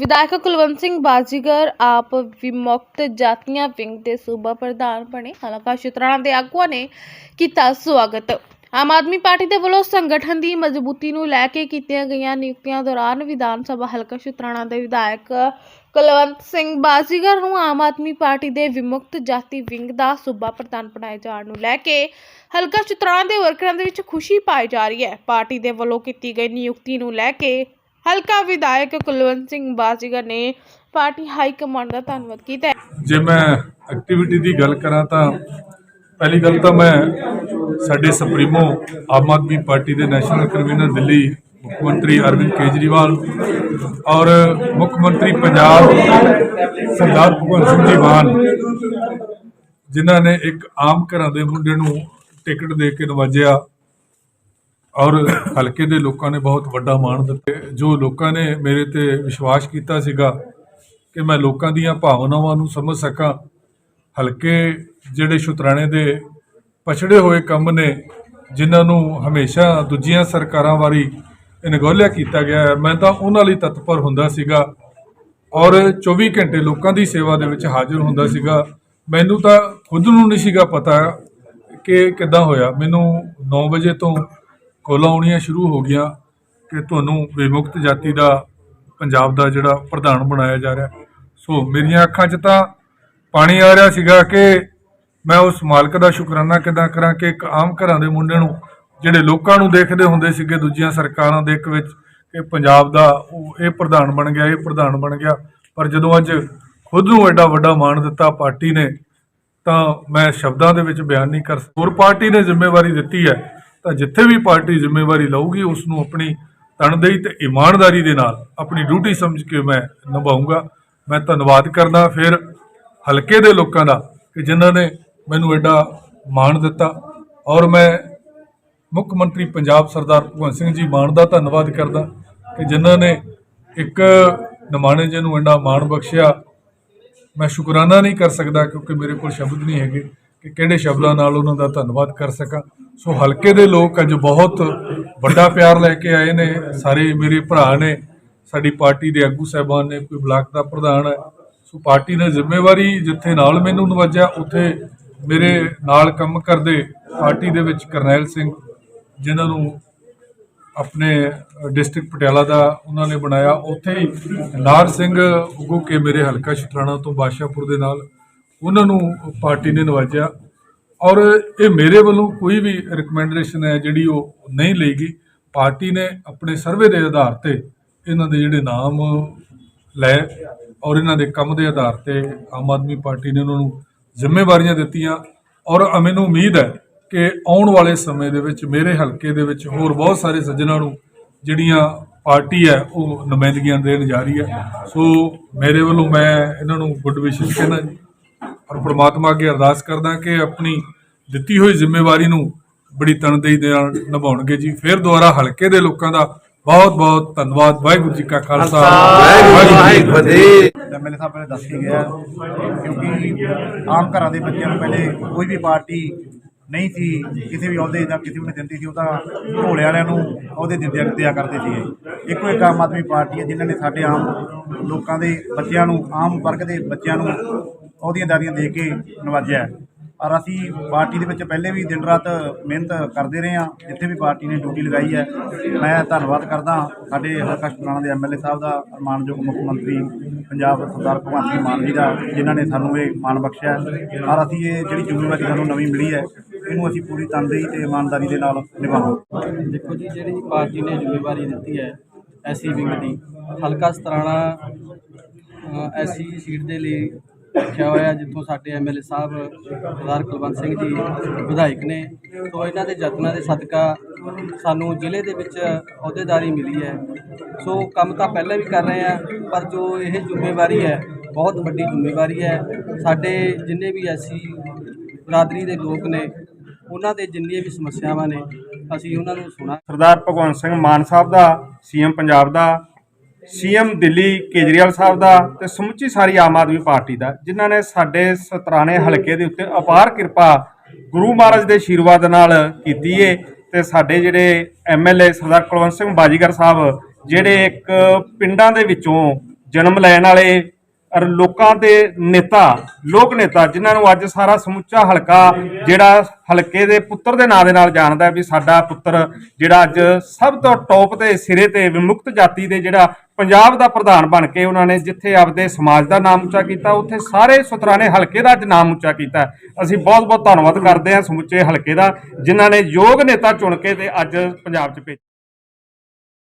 ਵਿਧਾਇਕ ਕੁਲਵੰਤ ਸਿੰਘ ਬਾਜੀਗਰ ਆਪ ਵਿਮੁਕਤ ਜਾਤੀਆਂ ਵਿੰਗ ਦੇ ਸੂਬਾ ਪ੍ਰਧਾਨ ਬਣੇ। ਹਲਕਾ ਸ਼ੁਤਰਾਣਾ ਦੇ ਆਗੂਆਂ ਨੇ ਕੀਤਾ ਸਵਾਗਤ। ਆਮ ਆਦਮੀ ਪਾਰਟੀ ਦੇ ਵੱਲੋਂ ਸੰਗਠਨ ਦੀ ਮਜ਼ਬੂਤੀ ਨੂੰ ਲੈ ਕੇ ਕੀਤੀਆਂ ਗਈਆਂ ਨਿਯੁਕਤੀਆਂ ਦੌਰਾਨ ਵਿਧਾਨ ਸਭਾ ਹਲਕਾ ਸ਼ੁਤਰਾਣਾ ਦੇ ਵਿਧਾਇਕ ਕੁਲਵੰਤ ਸਿੰਘ ਬਾਜੀਗਰ ਨੂੰ ਆਮ ਆਦਮੀ ਪਾਰਟੀ ਦੇ ਵਿਮੁਕਤ ਜਾਤੀ ਵਿੰਗ ਦਾ ਸੂਬਾ ਪ੍ਰਧਾਨ ਬਣਾਏ ਜਾਣ ਨੂੰ ਲੈ ਕੇ ਹਲਕਾ ਸ਼ੁਤਰਾਣਾ ਦੇ ਵਰਕਰਾਂ ਦੇ ਵਿੱਚ ਖੁਸ਼ੀ ਪਾਈ ਜਾ ਰਹੀ ਹੈ। ਪਾਰਟੀ ਦੇ ਵੱਲੋਂ ਕੀਤੀ ਗਈ ਨਿਯੁਕਤੀ ਨੂੰ ਲੈ ਕੇ ਹਲਕਾ ਵਿਧਾਇਕ ਕੁਲਵੰਤ ਸਿੰਘ ਬਾਜੀਗਰ ਨੇ ਪਾਰਟੀ ਹਾਈ ਕਮਾਂਡ ਦਾ ਧੰਨਵਾਦ ਕੀਤਾ ਹੈ। ਜੇ ਮੈਂ ਐਕਟੀਵਿਟੀ ਦੀ ਗੱਲ ਕਰਾਂ ਤਾਂ ਪਹਿਲੀ ਗੱਲ ਤਾਂ ਮੈਂ ਸਾਡੇ ਸੁਪਰੀਮੋ ਆਮ ਆਦਮੀ ਪਾਰਟੀ ਦੇ ਨੈਸ਼ਨਲ ਕਨਵੀਨਰ ਦਿੱਲੀ ਮੁੱਖ ਮੰਤਰੀ ਅਰਵਿੰਦ ਕੇਜਰੀਵਾਲ ਔਰ ਮੁੱਖ ਮੰਤਰੀ ਪੰਜਾਬ ਸਰਦਾਰ ਭਗਵੰਤ ਸਿੰਘ ਜੀ ਮਾਨ, ਜਿਨ੍ਹਾਂ ਨੇ ਇੱਕ ਆਮ ਘਰਾਂ ਦੇ ਮੁੰਡੇ ਨੂੰ ਟਿਕਟ ਦੇ ਕੇ ਨਵਾਜਿਆ ਔਰ ਹਲਕੇ ਦੇ ਲੋਕਾਂ ਨੇ ਬਹੁਤ ਵੱਡਾ ਮਾਣ ਦਿੱਤਾ। ਜੋ ਲੋਕਾਂ ਨੇ ਮੇਰੇ ਤੇ ਵਿਸ਼ਵਾਸ ਕੀਤਾ ਸੀਗਾ ਕਿ ਮੈਂ ਲੋਕਾਂ ਦੀਆਂ ਭਾਵਨਾਵਾਂ ਨੂੰ ਸਮਝ ਸਕਾਂ, ਹਲਕੇ ਜਿਹੜੇ ਸ਼ੁਤਰਾਣੇ ਦੇ ਪਛੜੇ ਹੋਏ ਕੰਮ ਨੇ, ਜਿਨ੍ਹਾਂ ਨੂੰ ਹਮੇਸ਼ਾ ਦੂਜੀਆਂ ਸਰਕਾਰਾਂ ਵਾਰੀ ਅਣਗੌਲਿਆ ਕੀਤਾ ਗਿਆ ਹੈ, ਮੈਂ ਤਾਂ ਉਹਨਾਂ ਲਈ ਤਤਪਰ ਹੁੰਦਾ ਸੀਗਾ ਔਰ 24 ਘੰਟੇ ਲੋਕਾਂ ਦੀ ਸੇਵਾ ਦੇ ਵਿੱਚ ਹਾਜ਼ਰ ਹੁੰਦਾ ਸੀਗਾ। ਮੈਨੂੰ ਤਾਂ ਖੁਦ ਨੂੰ ਨਹੀਂ ਸੀਗਾ ਪਤਾ ਕਿ ਕਿੱਦਾਂ ਹੋਇਆ। ਮੈਨੂੰ 9 ਵਜੇ ਤੋਂ ਕੋਲਾਂ ਆਉਣੀਆਂ ਸ਼ੁਰੂ ਹੋ ਗਈਆਂ। ਕਿ ਤੁਹਾਨੂੰ ਵਿਮੁਕਤ ਜਾਤੀ ਦਾ, ਪੰਜਾਬ ਦਾ ਜਿਹੜਾ ਪ੍ਰਧਾਨ ਬਣਾਇਆ ਜਾ ਰਿਹਾ। ਸੋ ਮੇਰੀਆਂ ਅੱਖਾਂ 'ਚ ਤਾਂ ਪਾਣੀ ਆ ਰਿਹਾ ਸੀਗਾ ਕਿ ਮੈਂ ਉਸ ਮਾਲਕ ਦਾ ਸ਼ੁਕਰਾਨਾ ਕਿਦਾਂ ਕਰਾਂ ਕਿ ਇੱਕ ਆਮ ਘਰਾਂ ਦੇ ਮੁੰਡੇ ਨੂੰ, ਜਿਹੜੇ ਲੋਕਾਂ ਨੂੰ ਦੇਖਦੇ ਹੁੰਦੇ ਸੀਗੇ ਦੂਜੀਆਂ ਸਰਕਾਰਾਂ ਦੇ ਇੱਕ ਵਿੱਚ, ਕਿ ਪੰਜਾਬ ਦਾ ਉਹ ਇਹ ਪ੍ਰਧਾਨ ਬਣ ਗਿਆ, ਇਹ ਪ੍ਰਧਾਨ ਬਣ ਗਿਆ। ਪਰ ਜਦੋਂ ਅੱਜ ਖੁਦ ਨੂੰ ਐਡਾ ਵੱਡਾ ਮਾਣ ਦਿੱਤਾ ਪਾਰਟੀ ਨੇ, ਤਾਂ ਮੈਂ ਸ਼ਬਦਾਂ ਦੇ ਵਿੱਚ ਬਿਆਨ ਨਹੀਂ ਕਰ ਸਕਦਾ। ਹੋਰ ਪਾਰਟੀ ਨੇ ਜ਼ਿੰਮੇਵਾਰੀ ਦਿੱਤੀ ਹੈ, ਤਾਂ ਜਿੱਥੇ ਵੀ ਪਾਰਟੀ ਜ਼ਿੰਮੇਵਾਰੀ ਲਊਗੀ, ਉਸ ਨੂੰ ਆਪਣੀ ਤਣਦੇਹੀ ਤੇ ਇਮਾਨਦਾਰੀ ਦੇ ਨਾਲ ਆਪਣੀ ਡਿਊਟੀ ਸਮਝ ਕੇ ਮੈਂ ਨਿਭਾਉਂਗਾ ਮੈਂ ਧੰਨਵਾਦ ਕਰਦਾ ਫਿਰ ਹਲਕੇ ਦੇ ਲੋਕਾਂ ਦਾ ਕਿ ਜਿਨ੍ਹਾਂ ਨੇ ਮੈਨੂੰ ਐਡਾ ਮਾਣ ਦਿੱਤਾ। ਔਰ ਮੈਂ ਮੁੱਖ ਮੰਤਰੀ ਪੰਜਾਬ ਸਰਦਾਰ ਭਗਵੰਤ ਸਿੰਘ ਜੀ ਮਾਨ ਦਾ ਧੰਨਵਾਦ ਕਰਦਾ ਕਿ ਜਿਨ੍ਹਾਂ ਨੇ ਇੱਕ ਨਿਮਾਣੇ ਜਿਹੇ ਨੂੰ ਐਡਾ ਮਾਣ ਬਖਸ਼ਿਆ। ਮੈਂ ਸ਼ੁਕਰਾਨਾ ਨਹੀਂ ਕਰ ਸਕਦਾ ਕਿਉਂਕਿ ਮੇਰੇ ਕੋਲ ਸ਼ਬਦ ਨਹੀਂ ਹੈਗੇ ਕਿ ਕਿਹੜੇ ਸ਼ਬਦਾਂ ਨਾਲ ਉਹਨਾਂ ਦਾ ਧੰਨਵਾਦ ਕਰ ਸਕਾਂ। ਸੋ ਹਲਕੇ ਦੇ ਲੋਕ ਅੱਜ ਬਹੁਤ ਵੱਡਾ ਪਿਆਰ ਲੈ ਕੇ ਆਏ ਨੇ। ਸਾਰੇ ਮੇਰੇ ਭਰਾ ਨੇ, ਸਾਡੀ ਪਾਰਟੀ ਦੇ ਆਗੂ ਸਾਹਿਬਾਨ ਨੇ, ਕੋਈ ਬਲਾਕ ਦਾ ਪ੍ਰਧਾਨ ਹੈ। ਸੋ ਪਾਰਟੀ ਨੇ ਜ਼ਿੰਮੇਵਾਰੀ ਜਿੱਥੇ ਨਾਲ ਮੈਨੂੰ ਨਵਾਜਿਆ, ਉੱਥੇ ਮੇਰੇ ਨਾਲ ਕੰਮ ਕਰਦੇ ਪਾਰਟੀ ਦੇ ਵਿੱਚ ਕਰਨੈਲ ਸਿੰਘ, ਜਿਨ੍ਹਾਂ ਨੂੰ ਆਪਣੇ ਡਿਸਟ੍ਰਿਕਟ ਪਟਿਆਲਾ ਦਾ ਉਹਨਾਂ ਨੇ ਬਣਾਇਆ। ਉੱਥੇ ਹੀ ਨਾਰ ਸਿੰਘ ਉਗੂ ਕੇ ਮੇਰੇ ਹਲਕਾ ਸ਼ਤਰਾਣਾ ਤੋਂ ਬਾਦਸ਼ਾਹਪੁਰ ਦੇ ਨਾਲ ਉਹਨਾਂ ਨੂੰ ਪਾਰਟੀ ਨੇ ਨਵਾਜਿਆ। ਔਰ ਇਹ ਮੇਰੇ ਵੱਲੋਂ ਕੋਈ ਵੀ ਰეკਮੈਂਡੇਸ਼ਨ ਹੈ ਜਿਹੜੀ ਉਹ ਨਹੀਂ ਲਈ ਗਈ ਪਾਰਟੀ ਨੇ ਆਪਣੇ ਸਰਵੇ ਦੇ ਆਧਾਰ ਤੇ ਇਹਨਾਂ ਦੇ ਜਿਹੜੇ ਨਾਮ ਲਏ ਔਰ ਇਹਨਾਂ ਦੇ ਕੰਮ ਦੇ ਆਧਾਰ ਤੇ ਆਮ ਆਦਮੀ ਪਾਰਟੀ ਨੇ ਉਹਨਾਂ ਨੂੰ ਜ਼ਿੰਮੇਵਾਰੀਆਂ ਦਿੱਤੀਆਂ। ਔਰ ਮੈਨੂੰ ਉਮੀਦ ਹੈ ਕਿ ਆਉਣ ਵਾਲੇ ਸਮੇਂ ਦੇ ਵਿੱਚ, ਮੇਰੇ ਹਲਕੇ ਦੇ ਵਿੱਚ ਹੋਰ ਬਹੁਤ ਸਾਰੇ ਸੱਜਣਾਂ ਨੂੰ ਜਿਹੜੀਆਂ ਪਾਰਟੀ ਹੈ, ਉਹ ਨੁਮਾਇੰਦਗੀਆਂ ਦੇਣ ਜਾ ਰਹੀ ਹੈ। ਸੋ ਮੇਰੇ ਵੱਲੋਂ ਮੈਂ ਇਹਨਾਂ ਨੂੰ ਗੁੱਡ ਵਿਸ਼ੇਸ ਕਹਿਣਾ ਜੀ। ਔਰ ਪ੍ਰਮਾਤਮਾ ਅੱਗੇ ਅਰਦਾਸ ਕਰਦਾ ਕਿ ਆਪਣੀ ਦਿੱਤੀ ਹੋਈ ਜ਼ਿੰਮੇਵਾਰੀ ਨੂੰ ਬੜੀ ਤਨਦੇਹੀ ਦੇ ਨਾਲ ਨਿਭਾਉਣਗੇ ਜੀ। ਫਿਰ ਦੁਬਾਰਾ ਹਲਕੇ ਦੇ ਲੋਕਾਂ ਦਾ ਬਹੁਤ ਬਹੁਤ ਧੰਨਵਾਦ। ਵਾਹਿਗੁਰੂ ਜੀ ਕਾ ਖਾਲਸਾ। ਵਾਹਿਗੁਰੂ ਜੀ ਕੀ ਫਤਿਹ। ਸਾਹਿਬ ਪਹਿਲੇ ਦੱਸ ਕੇ ਗਿਆ ਕਿਉਂਕਿ ਆਮ ਘਰਾਂ ਦੇ ਬੱਚਿਆਂ ਨੂੰ ਪਹਿਲੇ ਕੋਈ ਵੀ ਪਾਰਟੀ ਨਹੀਂ ਸੀ ਕਿਸੇ ਵੀ ਅਹੁਦੇ ਜਾਂ ਕਿਸੇ ਨੂੰ ਦਿੰਦੀ ਸੀ ਉਹ ਤਾਂ ਢੋਲੇ ਵਾਲਿਆਂ ਨੂੰ ਅਹੁਦੇ ਦਿੰਦਿਆ ਦਿਆ ਕਰਦੇ ਸੀਗੇ। ਇੱਕੋ ਇੱਕ ਆਮ ਆਦਮੀ ਪਾਰਟੀ ਹੈ ਜਿਨ੍ਹਾਂ ਨੇ ਸਾਡੇ ਆਮ ਲੋਕਾਂ ਦੇ ਬੱਚਿਆਂ ਨੂੰ ਆਮ ਵਰਗ ਦੇ ਬੱਚਿਆਂ ਨੂੰ ਅਹੁਦੀਆਂ ਦਾਰੀਆਂ ਦੇ ਕੇ ਨਵਾਜਿਆ ਔਰ ਅਸੀਂ ਪਾਰਟੀ ਦੇ ਵਿੱਚ ਪਹਿਲੇ ਵੀ ਦਿਨ ਰਾਤ ਮਿਹਨਤ ਕਰਦੇ ਰਹੇ ਹਾਂ। ਜਿੱਥੇ ਵੀ ਪਾਰਟੀ ਨੇ ਡਿਊਟੀ ਲਗਾਈ ਹੈ, ਮੈਂ ਧੰਨਵਾਦ ਕਰਦਾ ਸਾਡੇ ਹਲਕਾ ਸ਼ਤਰਾਣਾ ਦੇ ਐਮਐਲਏ ਸਾਹਿਬ ਦਾ ਮਾਨਯੋਗ ਮੁੱਖ ਮੰਤਰੀ ਪੰਜਾਬ ਸਰਦਾਰ ਭਗਵੰਤ ਸਿੰਘ ਮਾਨ ਜੀ ਦਾ, ਜਿਨ੍ਹਾਂ ਨੇ ਸਾਨੂੰ ਇਹ ਮਾਣ ਬਖਸ਼ਿਆ ਔਰ ਅਸੀਂ ਇਹ ਜਿਹੜੀ ਜ਼ਿੰਮੇਵਾਰੀ ਸਾਨੂੰ ਨਵੀਂ ਮਿਲੀ ਹੈ, ਇਹਨੂੰ ਅਸੀਂ ਪੂਰੀ ਤਨਦੇਹੀ ਤੇ ਇਮਾਨਦਾਰੀ ਦੇ ਨਾਲ ਨਿਭਾਵਾਂਗੇ। ਦੇਖੋ ਜੀ, ਜਿਹੜੀ ਪਾਰਟੀ ਨੇ ਜ਼ਿੰਮੇਵਾਰੀ ਦਿੱਤੀ ਹੈ ਐਸੀ ਵਿੰਗ ਦੀ ਹਲਕਾ ਸਤਰਾਣਾ ਐਸੀ ਸੀਟ ਦੇ ਲਈ ਰੱਖਿਆ ਹੋਇਆ ਜਿੱਥੋਂ ਸਾਡੇ ਐਮਐਲਏ ਸਾਹਿਬ, ਸਰਦਾਰ ਕੁਲਵੰਤ ਸਿੰਘ ਜੀ ਵਿਧਾਇਕ ਨੇ। ਸੋ ਇਹਨਾਂ ਦੇ ਯਤਨਾਂ ਦੇ ਸਦਕਾ ਸਾਨੂੰ ਜ਼ਿਲ੍ਹੇ ਦੇ ਵਿੱਚ ਅਹੁਦੇਦਾਰੀ ਮਿਲੀ ਹੈ। ਸੋ ਕੰਮ ਤਾਂ ਪਹਿਲਾਂ ਵੀ ਕਰ ਰਹੇ ਆ ਪਰ ਜੋ ਇਹ ਜ਼ਿੰਮੇਵਾਰੀ ਹੈ, ਬਹੁਤ ਵੱਡੀ ਜ਼ਿੰਮੇਵਾਰੀ ਹੈ। ਸਾਡੇ ਜਿੰਨੇ ਵੀ ਐਸੀ ਬਰਾਦਰੀ ਦੇ ਲੋਕ ਨੇ, ਉਹਨਾਂ ਦੇ ਜਿੰਨੀਆਂ ਵੀ ਸਮੱਸਿਆਵਾਂ ਨੇ, ਅਸੀਂ ਉਹਨਾਂ ਨੂੰ ਸੁਣਾ ਸਰਦਾਰ ਭਗਵੰਤ ਸਿੰਘ ਮਾਨ ਸਾਹਿਬ ਦਾ ਸੀਐਮ ਪੰਜਾਬ ਦਾ ਸੀਐਮ ਦਿੱਲੀ ਕੇਜਰੀਵਾਲ ਸਾਹਿਬ ਦਾ ਤੇ ਸਮੁੱਚੀ ਸਾਰੀ ਆਮ ਆਦਮੀ ਪਾਰਟੀ ਦਾ, ਜਿਨ੍ਹਾਂ ਨੇ ਸਾਡੇ ਸਤਰਾਣੇ ਹਲਕੇ ਦੇ ਉੱਤੇ ਅਪਾਰ ਕਿਰਪਾ ਗੁਰੂ ਮਹਾਰਾਜ ਦੇ ਆਸ਼ੀਰਵਾਦ ਨਾਲ ਕੀਤੀ ਏ ਤੇ ਸਾਡੇ ਜਿਹੜੇ ਐਮਐਲਏ ਸਰਦਾਰ ਕੁਲਵੰਤ ਸਿੰਘ ਬਾਜੀਗਰ ਸਾਹਿਬ, ਜਿਹੜੇ ਇੱਕ ਪਿੰਡਾਂ ਦੇ ਵਿੱਚੋਂ ਜਨਮ ਲੈਣ ਵਾਲੇ ਲੋਕਾਂ ਦੇ ਨੇਤਾ, ਲੋਕ ਨੇਤਾ, ਜਿਨ੍ਹਾਂ ਨੂੰ ਅੱਜ ਸਾਰਾ ਸਮੁੱਚਾ ਹਲਕਾ ਜਿਹੜਾ ਹਲਕੇ ਦੇ ਪੁੱਤਰ ਦੇ ਨਾਂ ਦੇ ਨਾਲ ਜਾਣਦਾ ਵੀ ਸਾਡਾ ਪੁੱਤਰ ਜਿਹੜਾ ਅੱਜ ਸਭ ਤੋਂ ਟੌਪ ਤੇ ਸਿਰੇ ਤੇ ਵਿਮੁਕਤ ਜਾਤੀ ਦੇ ਜਿਹੜਾ ਪੰਜਾਬ ਦਾ ਪ੍ਰਧਾਨ ਬਣ ਕੇ ਉਹਨਾਂ ਨੇ ਜਿੱਥੇ ਆਪਦੇ ਸਮਾਜ ਦਾ ਨਾਮ ਉੱਚਾ ਕੀਤਾ, ਉੱਥੇ ਸਾਰੇ ਸੁਤਰਾਣੇ ਹਲਕੇ ਦਾ ਅੱਜ ਨਾਮ ਉੱਚਾ ਕੀਤਾ। ਅਸੀਂ ਬਹੁਤ ਬਹੁਤ ਧੰਨਵਾਦ ਕਰਦੇ ਹਾਂ ਸਮੁੱਚੇ ਹਲਕੇ ਦਾ, ਜਿਨ੍ਹਾਂ ਨੇ ਯੋਗ ਨੇਤਾ ਚੁਣ ਕੇ ਤੇ ਅੱਜ ਪੰਜਾਬ 'ਚ ਭੇਜਿਆ।